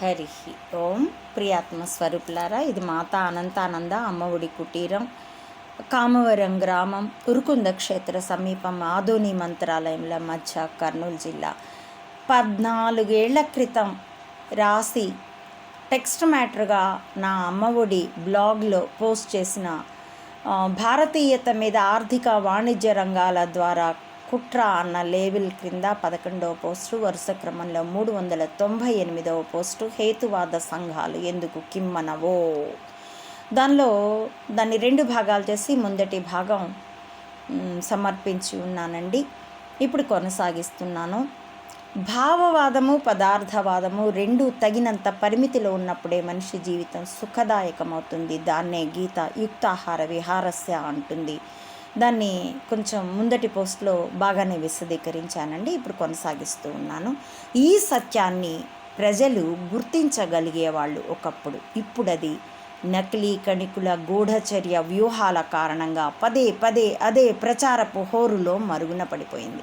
హరి ఓం ప్రియాత్మ స్వరూపులారా ఇది మాత అనంతానంద అమ్మఒడి కుటీరం కామవరం గ్రామం ఉరుకుంద క్షేత్ర సమీపం ఆధోని మంత్రాలయంల మధ్య కర్నూలు జిల్లా. పద్నాలుగేళ్ళ క్రితం రాసి టెక్స్ట్ మ్యాటర్గా నా అమ్మఒడి బ్లాగ్లో పోస్ట్ చేసిన భారతీయత మీద ఆర్థిక వాణిజ్య రంగాల ద్వారా కుట్ర అన్న లేబుల్ క్రింద పదకొండవ పోస్టు వరుస క్రమంలో మూడు వందల తొంభై ఎనిమిదవ పోస్టు హేతువాద సంఘాలు ఎందుకు కిమ్మనవో? దానిలో దాన్ని రెండు భాగాలు చేసి ముందటి భాగం సమర్పించి ఉన్నానండి. ఇప్పుడు కొనసాగిస్తున్నాను. భావవాదము పదార్థవాదము రెండు తగినంత పరిమితిలో ఉన్నప్పుడే మనిషి జీవితం సుఖదాయకమవుతుంది. దాన్నే గీత యుక్తాహార విహారస్య అంటుంది. దాన్ని కొంచెం ముందటి పోస్ట్లో బాగానే విశదీకరించానండి. ఇప్పుడు కొనసాగిస్తూ ఉన్నాను. ఈ సత్యాన్ని ప్రజలు గుర్తించగలిగేవాళ్ళు ఒకప్పుడు. ఇప్పుడు అది నకిలీ కణికుల గూఢచర్య వ్యూహాల కారణంగా పదే పదే అదే ప్రచారపు హోరులో మరుగున పడిపోయింది.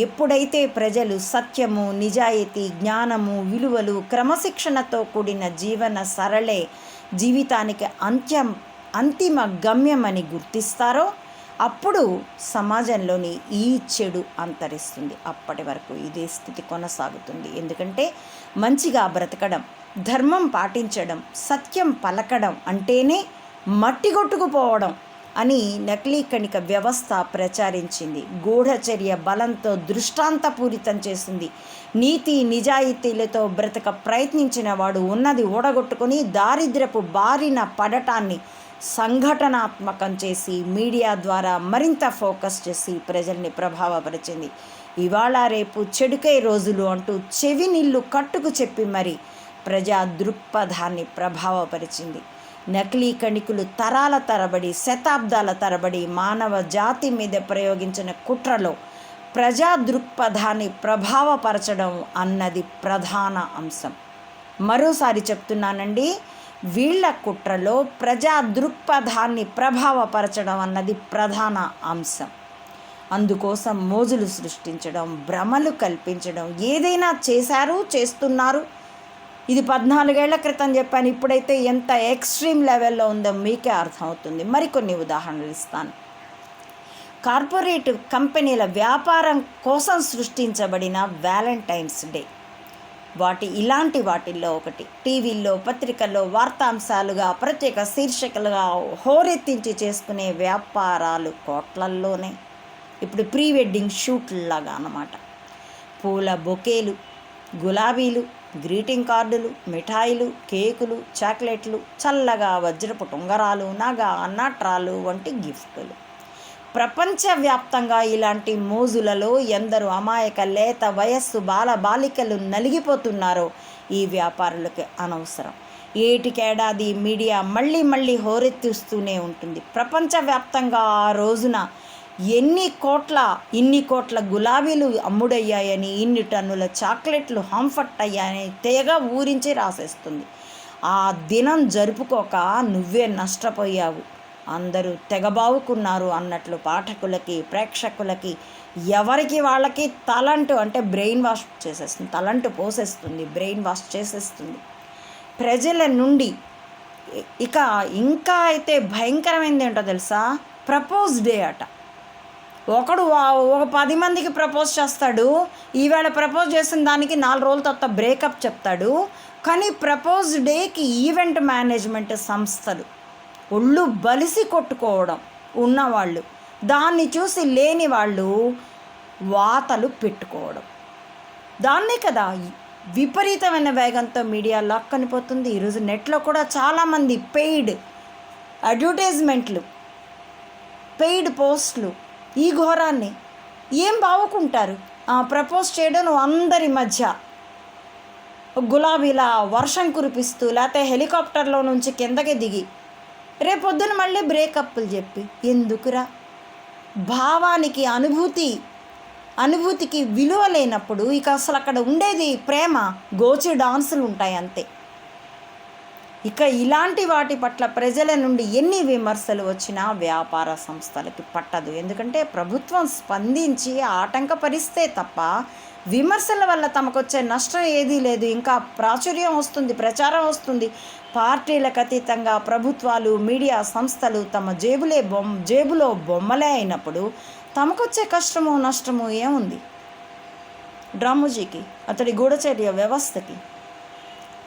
ఎప్పుడైతే ప్రజలు సత్యము నిజాయితీ జ్ఞానము విలువలు క్రమశిక్షణతో కూడిన జీవన సరళే జీవితానికి అంత్యం అంతిమ గమ్యమని గుర్తిస్తారో అప్పుడు సమాజంలోని ఈ చెడు అంతరిస్తుంది. అప్పటి వరకు ఇదే స్థితి కొనసాగుతుంది. ఎందుకంటే మంచిగా బ్రతకడం ధర్మం పాటించడం సత్యం పలకడం అంటేనే మట్టి కొట్టుకుపోవడం అని నకిలీ కణిక వ్యవస్థ ప్రచారించింది. గూఢచర్య బలంతో దృష్టాంతపూరితం చేసింది. నీతి నిజాయితీలతో బ్రతక ప్రయత్నించిన వాడు ఉన్నది ఓడగొట్టుకొని దారిద్ర్యపు బారిన పడటాన్ని సంఘటనాత్మకం చేసి మీడియా ద్వారా మరింత ఫోకస్ చేసి ప్రజల్ని ప్రభావపరిచింది. ఇవాళ రేపు చెడుకై రోజులు అంటూ చెవి నీళ్ళు కట్టుకు చెప్పి మరి ప్రజా దృక్పథాన్ని ప్రభావపరిచింది. నకిలీ కణికులు తరాల తరబడి శతాబ్దాల తరబడి మానవ జాతి మీద ప్రయోగించిన కుట్రలో ప్రజా దృక్పథాన్ని ప్రభావపరచడం అన్నది ప్రధాన అంశం. మరోసారి చెప్తున్నానండి వీళ్ళ కుట్రలో ప్రజా దృక్పథాన్ని ప్రభావపరచడం అన్నది ప్రధాన అంశం. అందుకోసం మోజులు సృష్టించడం భ్రమలు కల్పించడం ఏదైనా చేశారు చేస్తున్నారు. ఇది పద్నాలుగేళ్ళ క్రితం చెప్పాను ఇప్పుడైతే ఎంత ఎక్స్ట్రీమ్ లెవెల్లో ఉందో మీకే అర్థమవుతుంది. మరికొన్ని ఉదాహరణలు ఇస్తాను. కార్పొరేట్ కంపెనీల వ్యాపారం కోసం సృష్టించబడిన వ్యాలంటైన్స్ డే. వాటి ఇలాంటి వాటిల్లో ఒకటి. టీవీల్లో పత్రికల్లో వార్తాంశాలుగా ప్రత్యేక శీర్షికలుగా హోరెత్తించి చేసుకునే వ్యాపారాలు కోట్లల్లోనే. ఇప్పుడు ప్రీ వెడ్డింగ్ షూట్లాగా అన్నమాట. పూల బొకేలు గులాబీలు గ్రీటింగ్ కార్డులు మిఠాయిలు కేకులు చాక్లెట్లు చల్లగా వజ్రపు టొంగరాలు నగ నట్రాలు వంటి గిఫ్టులు. ప్రపంచవ్యాప్తంగా ఇలాంటి మోజులలో ఎందరు అమాయక లేత వయస్సు బాల బాలికలు నలిగిపోతున్నారో ఈ వ్యాపారులకి అనవసరం. ఏటికేడాది మీడియా మళ్ళీ మళ్ళీ హోరెత్తిస్తూనే ఉంటుంది. ప్రపంచవ్యాప్తంగా ఆ రోజున ఎన్ని కోట్ల ఇన్ని కోట్ల గులాబీలు అమ్ముడయ్యాయని ఇన్ని టన్నుల చాక్లెట్లు హంఫర్ట్ అయ్యాయని తెగ ఊరించి రాసేస్తుంది. ఆ దినం జరుపుకోక నువ్వే నష్టపోయావు. అందరూ తెగబావుకున్నారు అన్నట్లు పాఠకులకి ప్రేక్షకులకి ఎవరికి వాళ్ళకి తలంటు అంటే బ్రెయిన్ వాష్ చేసేస్తుంది తలంటు పోసేస్తుంది బ్రెయిన్ వాష్ చేసేస్తుంది. ప్రజల నుండి ఇక ఇంకా అయితే భయంకరమైనది ఏంటో తెలుసా? ప్రపోజ్ డే అట. ఒకడు వా- ఒక పది మందికి ప్రపోజ్ చేస్తాడు ఈవేళ ప్రపోజ్ చేసిన దానికి నాలుగు రోజుల తర్వాత బ్రేకప్ చెప్తాడు కానీ ప్రపోజ్ డేకి ఈవెంట్ మేనేజ్మెంట్ సంస్థలు ఒళ్ళు బలిసి కొట్టుకోవడం ఉన్నవాళ్ళు. దాన్ని చూసి లేని వాళ్ళు వాతలు పెట్టుకోవడం. దాన్నే కదా విపరీతమైన వేగంతో మీడియా లాక్కనిపోతుంది ఈరోజు నెట్లో కూడా చాలామంది పెయిడ్ అడ్వర్టైజ్మెంట్లు పెయిడ్ పోస్టులు ఈ ఘోరాన్ని ఏం బావుకుంటారు? ప్రపోజ్ చేయడం అందరి మధ్య. గులాబీలా వర్షం కురిపిస్తూ లేకపోతే హెలికాప్టర్లో నుంచి కిందకి దిగి రేపొద్దున మళ్ళీ బ్రేకప్లు చెప్పి. ఎందుకురా? భావానికి అనుభూతి అనుభూతికి విలువ లేనప్పుడు ఇక అసలు అక్కడ ఉండేది ప్రేమ గోచి డాన్సులు ఉంటాయి అంతే. ఇక ఇలాంటి వాటి పట్ల ప్రజల నుండి ఎన్ని విమర్శలు వచ్చినా వ్యాపార సంస్థలకి పట్టదు. ఎందుకంటే ప్రభుత్వం స్పందించి ఆటంకపరిస్తే తప్ప విమర్శల వల్ల తమకు వచ్చే నష్టం ఏదీ లేదు. ఇంకా ప్రాచుర్యం వస్తుంది ప్రచారం వస్తుంది. పార్టీలకు అతీతంగా ప్రభుత్వాలు మీడియా సంస్థలు తమ జేబులే బొమ్మ జేబులో బొమ్మలే అయినప్పుడు తమకొచ్చే కష్టము నష్టము ఏముంది? డ్రామోజీకి అతడి గూఢచర్య వ్యవస్థకి.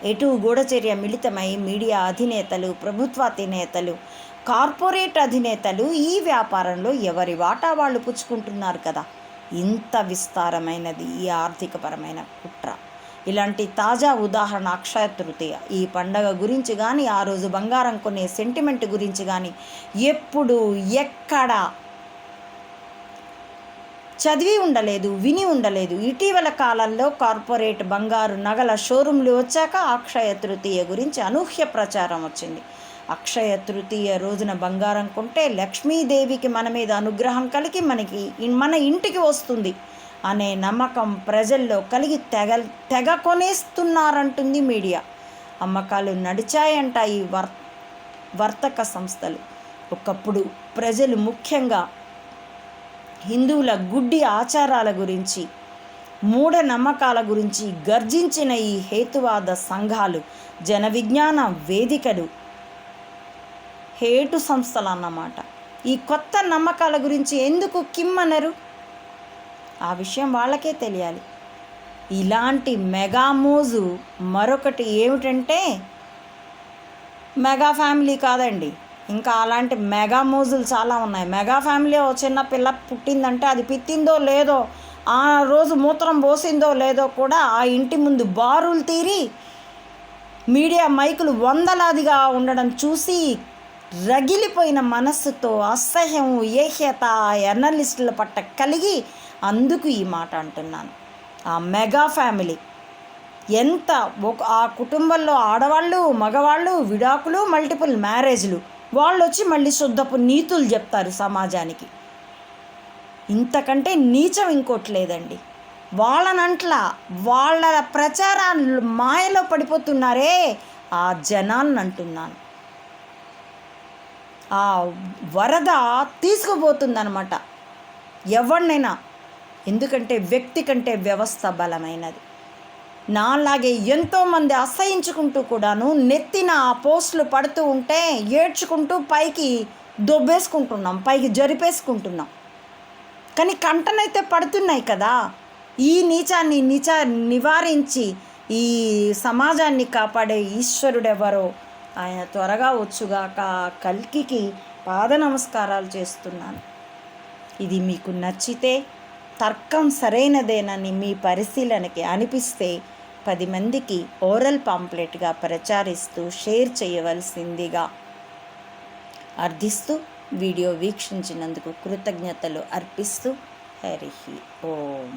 ఎటు గూఢచర్య మిళితమై మీడియా అధినేతలు ప్రభుత్వాధినేతలు కార్పొరేట్ అధినేతలు ఈ వ్యాపారంలో ఎవరి వాటా వాళ్ళు పుచ్చుకుంటున్నారు కదా? ఇంత విస్తారమైనది ఈ ఆర్థికపరమైన కుట్ర. ఇలాంటి తాజా ఉదాహరణ అక్షయ తృతీయ. ఈ పండగ గురించి కానీ ఆ రోజు బంగారం కొనే సెంటిమెంట్ గురించి కానీ ఎప్పుడు ఎక్కడ చదివి ఉండలేదు విని ఉండలేదు. ఇటీవల కాలంలో కార్పొరేట్ బంగారు నగల షోరూంలు వచ్చాక అక్షయ తృతీయ గురించి అనూహ్య ప్రచారం వచ్చింది. అక్షయ తృతీయ రోజున బంగారం కొంటే లక్ష్మీదేవికి మన మీద అనుగ్రహం కలిగి మనకి మన ఇంటికి వస్తుంది అనే నమ్మకం ప్రజల్లో కలిగి తెగ తెగ కొనేస్తున్నారంటుంది మీడియా. అమ్మకాలు నడిచాయంట ఈ వర్ వర్తక సంస్థలు. ఒకప్పుడు ప్రజలు ముఖ్యంగా హిందువుల గుడ్డి ఆచారాల గురించి మూఢ నమ్మకాల గురించి గర్జించిన ఈ హేతువాద సంఘాలు జన విజ్ఞాన వేదికలు హేటు సంస్థలు అన్నమాట ఈ కొత్త నమ్మకాల గురించి ఎందుకు కిమ్మనరు ఆ విషయం వాళ్ళకే తెలియాలి. ఇలాంటి మెగా మోజు మరొకటి ఏమిటంటే మెగా ఫ్యామిలీ కాదండి. ఇంకా అలాంటి మెగా మోజులు చాలా ఉన్నాయి. మెగా ఫ్యామిలీ ఓ చిన్న పిల్ల పుట్టిందంటే అది పిత్తిందో లేదో ఆ రోజు మూత్రం పోసిందో లేదో కూడా ఆ ఇంటి ముందు బారులు తీరి మీడియా మైకులు వందలాదిగా ఉండడం చూసి రగిలిపోయిన మనస్సుతో అసహ్యం ఏహ్యత ఎర్నలిస్టుల పట్ల కలిగి అందుకు ఈ మాట అంటున్నాను. ఆ మెగా ఫ్యామిలీ. ఎంత ఒక ఆ కుటుంబంలో ఆడవాళ్ళు మగవాళ్ళు విడాకులు మల్టిపుల్ మ్యారేజ్లు. వాళ్ళు వచ్చి మళ్ళీ శుద్ధపు నీతులు చెప్తారు సమాజానికి. ఇంతకంటే నీచం ఇంకోటి లేదండి. వాళ్ళనంట్ల వాళ్ళ ప్రచారాలు మాయలో పడిపోతున్నారే ఆ జనాన్ని అంటున్నాను ఆ వరద తీసుకుపోతుందనమాట ఎవరినైనా. ఎందుకంటే వ్యక్తి కంటే వ్యవస్థ బలమైనది. నాలాగే ఎంతోమంది అసహించుకుంటూ కూడాను నెత్తిన ఆ పోస్టులు పడుతూ ఉంటే ఏడ్చుకుంటూ పైకి దొబ్బేసుకుంటున్నాం పైకి జరిపేసుకుంటున్నాం. కానీ కంటనైతే పడుతున్నాయి కదా. ఈ నీచాన్ని నీచ నివారించి ఈ సమాజాన్ని కాపాడే ఈశ్వరుడెవరో ఆయన త్వరగా వచ్చుగాక కల్కికి పాద నమస్కారాలు చేస్తున్నాను. ఇది మీకు నచ్చితే తర్కం సరైనదేనని మీ పరిశీలనకి అనిపిస్తే పది మందికి ఓరల్ పాంప్లెట్గా ప్రచారిస్తూ షేర్ చేయవలసిందిగా అర్థిస్తూ వీడియో వీక్షించినందుకు కృతజ్ఞతలు అర్పిస్తూ హరి ఓం.